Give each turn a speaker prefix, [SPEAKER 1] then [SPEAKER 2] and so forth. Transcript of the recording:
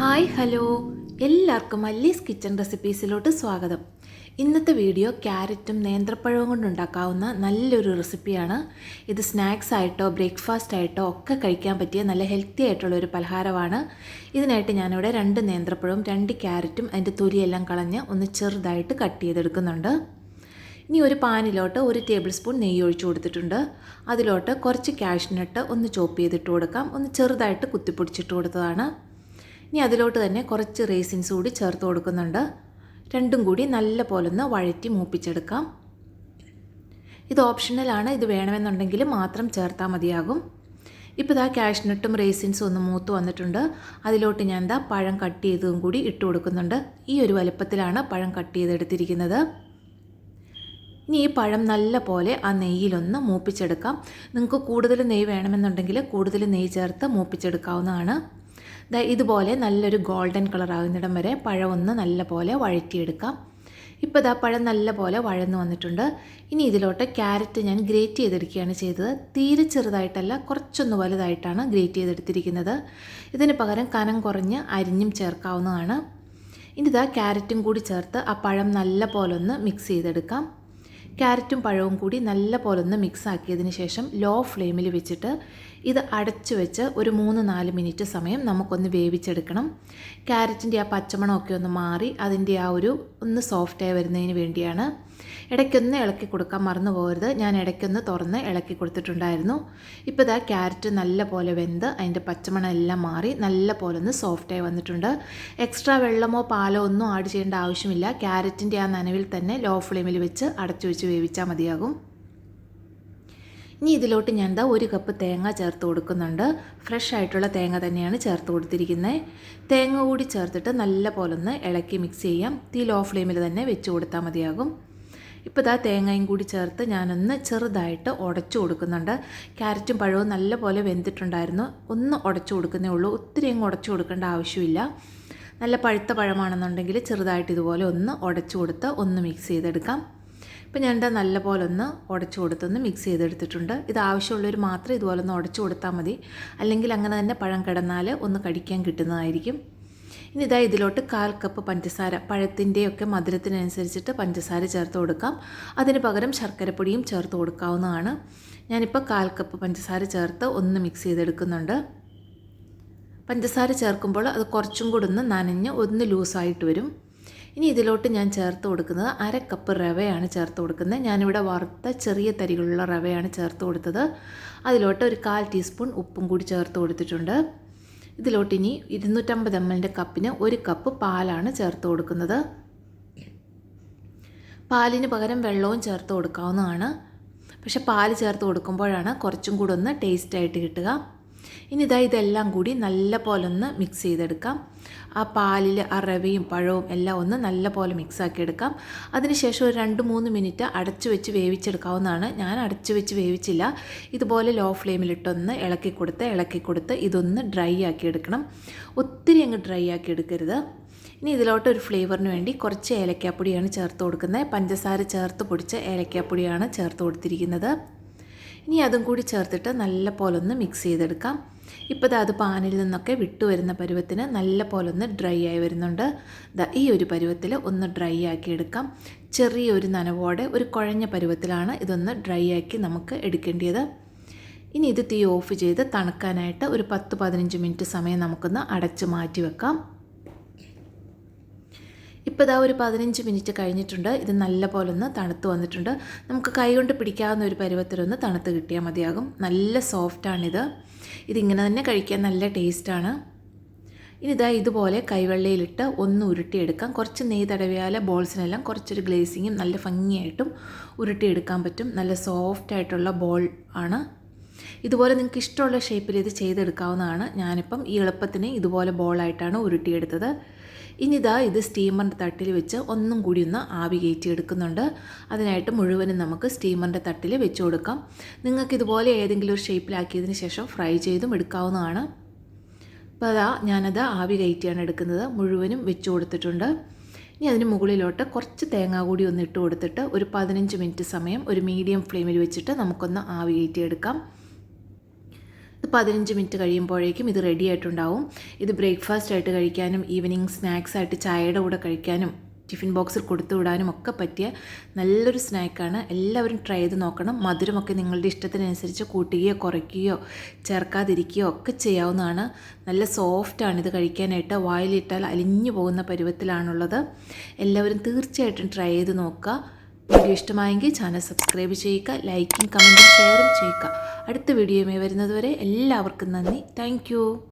[SPEAKER 1] Hi hello. എല്ലാവർക്കും മല്ലീസ് kitchen റെസിപ്പീസിലോട്ട് സ്വാഗതം. ഇന്നത്തെ വീഡിയോ ക്യാരറ്റും നേന്ത്രപ്പഴവും കൊണ്ടുണ്ടാക്കാവുന്ന നല്ലൊരു റെസിപ്പിയാണ്. ഇത് സ്നാക്സ് ആയിട്ടോ ബ്രേക്ക്ഫാസ്റ്റ് ആയിട്ടോ ഒക്കെ കഴിക്കാൻ പറ്റിയ നല്ല ഹെൽത്തി ആയിട്ടുള്ള ഒരു പലഹാരമാണ്. ഇതിനായിട്ട് ഞാനിവിടെ രണ്ട് നേന്ത്രപ്പഴവും രണ്ട് ക്യാരറ്റും അതിന്റെ തൊലിയെല്ലാം കളഞ്ഞ് ഒന്ന് ചെറുതായിട്ട് കട്ട് ചെയ്തെടുക്കുന്നുണ്ട്. ഇനി ഒരു പാനിലോട്ട് ഒരു ടേബിൾ സ്പൂൺ നെയ്യ് ഒഴിച്ചു കൊടുത്തിട്ടുണ്ട്. അതിലോട്ട് കുറച്ച് കാഷ്നട്ട് ഒന്ന് ചോപ്പ് ചെയ്തിട്ട് കൊടുക്കാം. ഒന്ന് ചെറുതായിട്ട് കുത്തിപ്പൊടിച്ചിട്ട് കൊടുത്തതാണ്. ഇനി അതിലോട്ട് തന്നെ കുറച്ച് റേസിൻസ് കൂടി ചേർത്ത് കൊടുക്കുന്നുണ്ട്. രണ്ടും കൂടി നല്ല പോലെ ഒന്ന് വഴറ്റി മൂപ്പിച്ചെടുക്കാം. ഇത് ഓപ്ഷണലാണ് ഇത് വേണമെന്നുണ്ടെങ്കിൽ മാത്രം ചേർത്താൽ മതിയാകും. ഇപ്പോൾ ഇതാ കാഷ്നട്ടും റേസിൻസും ഒന്ന് മൂത്ത് വന്നിട്ടുണ്ട്. അതിലോട്ട് ഞാൻ എന്താ പഴം കട്ട് ചെയ്തതും കൂടി ഇട്ട് കൊടുക്കുന്നുണ്ട്. ഈ ഒരു വലുപ്പത്തിലാണ് പഴം കട്ട് ചെയ്തെടുത്തിരിക്കുന്നത്. ഇനി ഈ പഴം നല്ല പോലെ ആ നെയ്യിലൊന്ന് മൂപ്പിച്ചെടുക്കാം. നിങ്ങൾക്ക് കൂടുതൽ നെയ്യ് വേണമെന്നുണ്ടെങ്കിൽ കൂടുതൽ നെയ്യ് ചേർത്ത് മൂപ്പിച്ചെടുക്കാവുന്നതാണ്. ഇതുപോലെ നല്ലൊരു ഗോൾഡൻ കളർ ആകുന്നിടം വരെ പഴം ഒന്ന് നല്ല പോലെ വഴറ്റിയെടുക്കാം. ഇപ്പോൾ ഇതാ പഴം നല്ല പോലെ വഴന്നു വന്നിട്ടുണ്ട്. ഇനി ഇതിലോട്ട് ക്യാരറ്റ് ഞാൻ ഗ്രേറ്റ് ചെയ്തെടുക്കുകയാണ് ചെയ്തത്. തീരെ ചെറുതായിട്ടല്ല കുറച്ചൊന്ന് വലുതായിട്ടാണ് ഗ്രേറ്റ് ചെയ്തെടുത്തിരിക്കുന്നത്. ഇതിന് പകരം കനം കുറഞ്ഞ് അരിഞ്ഞും ചേർക്കാവുന്നതാണ്. ഇനി ഇതാ ക്യാരറ്റും കൂടി ചേർത്ത് ആ പഴം നല്ല ഒന്ന് മിക്സ് ചെയ്തെടുക്കാം. ക്യാരറ്റും പഴവും കൂടി നല്ല പോലെ ഒന്ന് മിക്സ് ആക്കിയതിന് ശേഷം ലോ ഫ്ലെയിമിൽ വെച്ചിട്ട് ഇത് അടച്ചു വെച്ച് ഒരു മൂന്ന് നാല് മിനിറ്റ് സമയം നമുക്കൊന്ന് വേവിച്ചെടുക്കണം. ക്യാരറ്റിന്റെ ആ പച്ചമണമൊക്കെ ഒന്ന് മാറി അതിന്റെ ആ ഒരു ഒന്ന് സോഫ്റ്റായി വരുന്നതിന് വേണ്ടിയാണ്. ഇടയ്ക്കൊന്ന് ഇളക്കി കൊടുക്കാൻ മറന്നു പോകരുത്. ഞാൻ ഇടയ്ക്കൊന്ന് തുറന്ന് ഇളക്കി കൊടുത്തിട്ടുണ്ടായിരുന്നു. ഇപ്പോൾ ഇതാ ക്യാരറ്റ് നല്ല പോലെ വെന്ത് അതിന്റെ പച്ചമണം എല്ലാം മാറി നല്ല പോലെ ഒന്ന് സോഫ്റ്റായി വന്നിട്ടുണ്ട്. എക്സ്ട്രാ വെള്ളമോ പാലോ ഒന്നും ആഡ് ചെയ്യേണ്ട ആവശ്യമില്ല. ക്യാരറ്റിന്റെ ആ നനവിൽ തന്നെ ലോ ഫ്ലെയിമിൽ വെച്ച് അടച്ചു വെച്ച് വേവിച്ചാൽ മതിയാകും. ഇനി ഇതിലോട്ട് ഞാൻ എന്താ ഒരു കപ്പ് തേങ്ങ ചേർത്ത് കൊടുക്കുന്നുണ്ട്. ഫ്രഷ് ആയിട്ടുള്ള തേങ്ങ തന്നെയാണ് ചേർത്ത് കൊടുത്തിരിക്കുന്നത് തേങ്ങ കൂടി ചേർത്തിട്ട് നല്ല പോലെ ഒന്ന് ഇളക്കി മിക്സ് ചെയ്യാം. തീ ലോ ഫ്ലെയിമിൽ തന്നെ വെച്ച് കൊടുത്താൽ മതിയാകും. ഇപ്പോൾ ഇതാ തേങ്ങയും കൂടി ചേർത്ത് ഞാനൊന്ന് ചെറുതായിട്ട് ഉടച്ചു കൊടുക്കുന്നുണ്ട്. ക്യാരറ്റും പഴവും നല്ല പോലെ വെന്തിട്ടുണ്ടായിരുന്നു. ഒന്ന് ഉടച്ചു കൊടുക്കുന്നേ ഉള്ളൂ. ഒത്തിരി അങ്ങ് ഉടച്ചു കൊടുക്കേണ്ട ആവശ്യമില്ല. നല്ല പഴുത്ത പഴമാണെന്നുണ്ടെങ്കിൽ ചെറുതായിട്ട് ഇതുപോലെ ഒന്ന് ഉടച്ചു കൊടുത്ത് ഒന്ന് മിക്സ് ചെയ്തെടുക്കാം. ഇപ്പം ഞാൻ ഇത് നല്ല പോലെ ഒന്ന് ഉടച്ചു കൊടുത്തൊന്ന് മിക്സ് ചെയ്തെടുത്തിട്ടുണ്ട്. ഇത് ആവശ്യമുള്ളവർ മാത്രം ഇതുപോലെ ഒന്ന് ഉടച്ചു കൊടുത്താൽ മതി. അല്ലെങ്കിൽ അങ്ങനെ തന്നെ പഴം കിടന്നാൽ ഒന്ന് കടിക്കാൻ കിട്ടുന്നതായിരിക്കും. ഇനി ഇതാ ഇതിലോട്ട് കാൽ കപ്പ് പഞ്ചസാര പഴത്തിന്റെയൊക്കെ മധുരത്തിനനുസരിച്ചിട്ട് പഞ്ചസാര ചേർത്ത് കൊടുക്കാം. അതിന് പകരം ശർക്കരപ്പൊടിയും ചേർത്ത് കൊടുക്കാവുന്നതാണ്. ഞാനിപ്പോൾ കാൽ കപ്പ് പഞ്ചസാര ചേർത്ത് ഒന്ന് മിക്സ് ചെയ്തെടുക്കുന്നുണ്ട്. പഞ്ചസാര ചേർക്കുമ്പോൾ അത് കുറച്ചും കൂടി ഒന്ന് നനഞ്ഞ് ഒന്ന് ലൂസായിട്ട് വരും. ഇനി ഇതിലോട്ട് ഞാൻ ചേർത്ത് കൊടുക്കുന്നത് അര കപ്പ് റവയാണ് ചേർത്ത് കൊടുക്കുന്നത്. ഞാനിവിടെ വറുത്ത ചെറിയ തരികളുള്ള റവയാണ് ചേർത്ത് കൊടുത്തത്. അതിലോട്ട് ഒരു കാൽ ടീസ്പൂൺ ഉപ്പും കൂടി ചേർത്ത് കൊടുത്തിട്ടുണ്ട്. ഇതിലോട്ട് ഇനി ഇരുന്നൂറ്റമ്പത് എം എല്ലിന്റെ കപ്പിന് ഒരു കപ്പ് പാലാണ് ചേർത്ത് കൊടുക്കുന്നത്. പാലിന് പകരം വെള്ളവും ചേർത്ത് കൊടുക്കാവുന്നതാണ്. പക്ഷേ പാൽ ചേർത്ത് കൊടുക്കുമ്പോഴാണ് കുറച്ചും കൂടെ ഒന്ന് ടേസ്റ്റായിട്ട് കിട്ടുക. ഇനി ഇതാ ഇതെല്ലാം കൂടി നല്ല പോലെ ഒന്ന് മിക്സ് ചെയ്തെടുക്കാം. ആ പാലിൽ ആ റവയും പഴവും എല്ലാം ഒന്ന് നല്ല പോലെ മിക്സ് ആക്കി എടുക്കാം അതിനുശേഷം ഒരു രണ്ട് മൂന്ന് മിനിറ്റ് അടച്ചു വെച്ച് വേവിച്ചെടുക്കാവുന്നതാണ്. ഞാൻ അടച്ചു വെച്ച് വേവിച്ചില്ല. ഇതുപോലെ ലോ ഫ്ലെയിമിലിട്ടൊന്ന് ഇളക്കി കൊടുത്ത് ഇളക്കി കൊടുത്ത് ഇതൊന്ന് ഡ്രൈ ആക്കി എടുക്കണം ഒത്തിരി അങ്ങ് ഡ്രൈ ആക്കി എടുക്കരുത് ഇനി ഇതിലോട്ട് ഒരു ഫ്ലേവറിന് വേണ്ടി കുറച്ച് ഏലക്കാപ്പൊടിയാണ് ചേർത്ത് കൊടുക്കുന്നത്. പഞ്ചസാര ചേർത്ത് പൊടിച്ച ഏലക്കാപ്പൊടിയാണ് ചേർത്ത് കൊടുത്തിരിക്കുന്നത്. ഇനി അതും കൂടി ചേർത്തിട്ട് നല്ല പോലെ ഒന്ന് മിക്സ് ചെയ്തെടുക്കാം. ഇപ്പോൾ അത് പാനിൽ നിന്നൊക്കെ വിട്ടു വരുന്ന പരുവത്തിന് നല്ല പോലെ ഒന്ന് ഡ്രൈ ആയി വരുന്നുണ്ട്. ഈ ഒരു പരുവത്തിൽ ഒന്ന് ഡ്രൈ ആക്കി എടുക്കാം ചെറിയൊരു നനവോടെ ഒരു കുഴഞ്ഞ പരുവത്തിലാണ് ഇതൊന്ന് ഡ്രൈ ആക്കി നമുക്ക് എടുക്കേണ്ടത് ഇനി ഇത് തീ ഓഫ് ചെയ്ത് തണുക്കാനായിട്ട് ഒരു പത്ത് പതിനഞ്ച് മിനിറ്റ് സമയം നമുക്കൊന്ന് അടച്ച് മാറ്റി വെക്കാം. ഇപ്പോൾ ഇതാ ഒരു പതിനഞ്ച് മിനിറ്റ് കഴിഞ്ഞിട്ടുണ്ട്. ഇത് നല്ല പോലെ ഒന്ന് തണുത്ത് വന്നിട്ടുണ്ട്. നമുക്ക് കൈകൊണ്ട് പിടിക്കാവുന്ന ഒരു പരുവത്തിലൊന്ന് തണുത്ത് കിട്ടിയാൽ മതിയാകും. നല്ല സോഫ്റ്റാണിത്. ഇതിങ്ങനെ തന്നെ കഴിക്കാൻ നല്ല ടേസ്റ്റാണ്. ഇനി ഇതാ ഇതുപോലെ കൈവെള്ളയിലിട്ട് ഒന്ന് ഉരുട്ടിയെടുക്കാം. കുറച്ച് നെയ്യ് തടവിയാൽ ബോൾസിനെല്ലാം കുറച്ചൊരു ഗ്ലേസിങ്ങും നല്ല ഭംഗിയായിട്ടും ഉരുട്ടിയെടുക്കാൻ പറ്റും. നല്ല സോഫ്റ്റായിട്ടുള്ള ബോൾ ആണ്. ഇതുപോലെ നിങ്ങൾക്ക് ഇഷ്ടമുള്ള ഷേപ്പിൽ ഇത് ചെയ്തെടുക്കാവുന്നതാണ്. ഞാനിപ്പം ഈ എളുപ്പത്തിന് ഇതുപോലെ ബോളായിട്ടാണ് ഉരുട്ടിയെടുത്തത്. ഇനി ഇതാ ഇത് സ്റ്റീമറിന്റെ തട്ടിൽ വെച്ച് ഒന്നും കൂടി ഒന്ന് ആവി കയറ്റി എടുക്കുന്നുണ്ട് അതിനായിട്ട് മുഴുവനും നമുക്ക് സ്റ്റീമറിന്റെ തട്ടിൽ വെച്ച് കൊടുക്കാം. നിങ്ങൾക്ക് ഇതുപോലെ ഏതെങ്കിലും ഒരു ഷേപ്പിലാക്കിയതിന് ശേഷം ഫ്രൈ ചെയ്തും എടുക്കാവുന്നതാണ്. അപ്പോൾ അതാ ഞാനത് ആവി കയറ്റിയാണ് എടുക്കുന്നത്. മുഴുവനും വെച്ച് കൊടുത്തിട്ടുണ്ട്. ഇനി അതിന് മുകളിലോട്ട് കുറച്ച് തേങ്ങ കൂടി ഒന്ന് ഇട്ട് കൊടുത്തിട്ട് ഒരു പതിനഞ്ച് മിനിറ്റ് സമയം ഒരു മീഡിയം ഫ്ലെയിമിൽ വെച്ചിട്ട് നമുക്കൊന്ന് ആവി കയറ്റിയെടുക്കാം. പതിനഞ്ച് മിനിറ്റ് കഴിയുമ്പോഴേക്കും ഇത് റെഡി ആയിട്ടുണ്ടാവും. ഇത് ബ്രേക്ക്ഫാസ്റ്റ് ആയിട്ട് കഴിക്കാനും ഈവനിങ് സ്നാക്സ് ആയിട്ട് ചായയുടെ കൂടെ കഴിക്കാനും ടിഫിൻ ബോക്സിൽ കൊടുത്തു വിടാനും ഒക്കെ പറ്റിയ നല്ലൊരു സ്നാക്കാണ് എല്ലാവരും ട്രൈ ചെയ്ത് നോക്കണം. മധുരമൊക്കെ നിങ്ങളുടെ ഇഷ്ടത്തിനനുസരിച്ച് കൂട്ടുകയോ കുറയ്ക്കുകയോ ചേർക്കാതിരിക്കുകയോ ഒക്കെ ചെയ്യാവുന്നതാണ്. നല്ല സോഫ്റ്റാണ് ഇത് കഴിക്കാനായിട്ട്. വായിലിട്ടാൽ അലിഞ്ഞു പോകുന്ന പരുവത്തിലാണുള്ളത്. എല്ലാവരും തീർച്ചയായിട്ടും ട്രൈ ചെയ്ത് നോക്കുക. വീഡിയോ ഇഷ്ടമായെങ്കിൽ ചാനൽ സബ്സ്ക്രൈബ് ചെയ്യുക ലൈക്കും കമന്റും ഷെയറും ചെയ്യുക. അടുത്ത വീഡിയോയുമായി വരുന്നതുവരെ എല്ലാവർക്കും നന്ദി. താങ്ക്